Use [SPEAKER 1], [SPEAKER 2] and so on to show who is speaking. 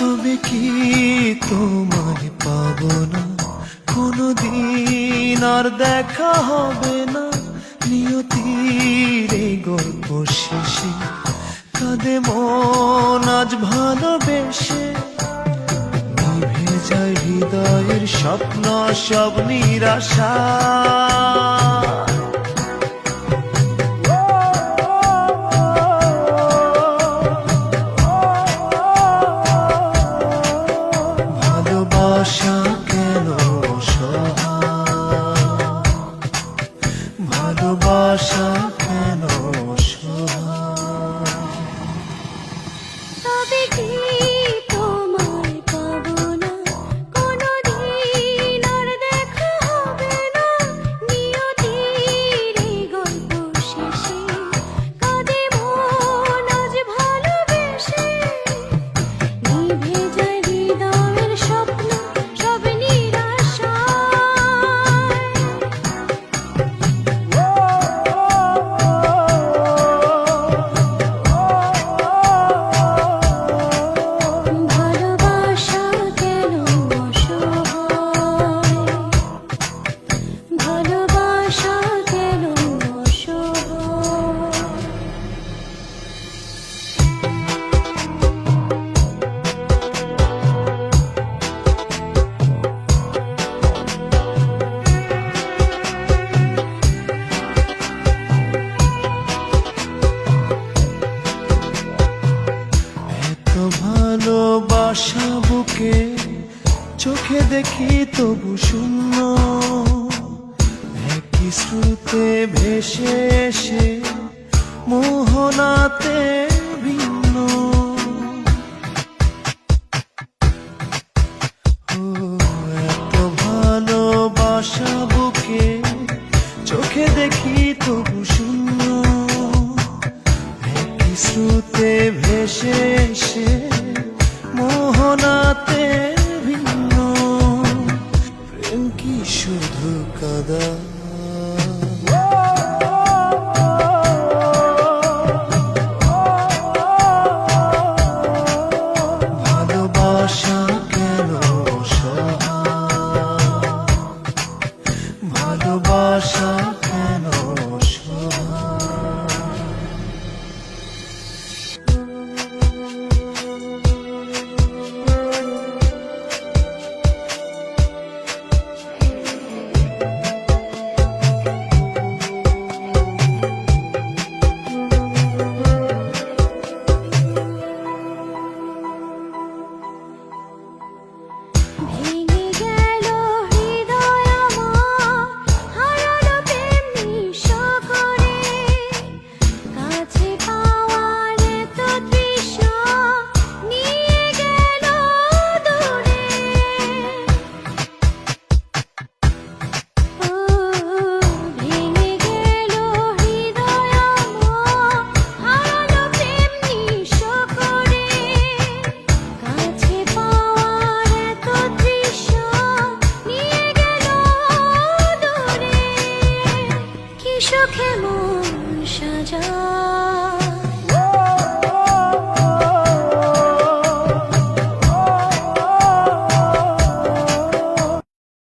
[SPEAKER 1] তবে কি তোমায় পাব না? কোনদিন আর দেখা হবে না। নিয়তির এই গল্প শেষে কাঁদে মন আজ ভালোবেসে। নিভে যায় হৃদয়ের স্বপ্ন, সব নিরাশা। ভালোবাসা কেন
[SPEAKER 2] চোখে দেখি তবু শূন্য। একই শ্রুতে ভেসে এসে মোহনাতে ভিন্ন।
[SPEAKER 1] এত ভালোবাসা বুকে চোখে দেখি তবু শূন্য। একই শ্রুতে ভেসে এসে মোহনাতে 可得。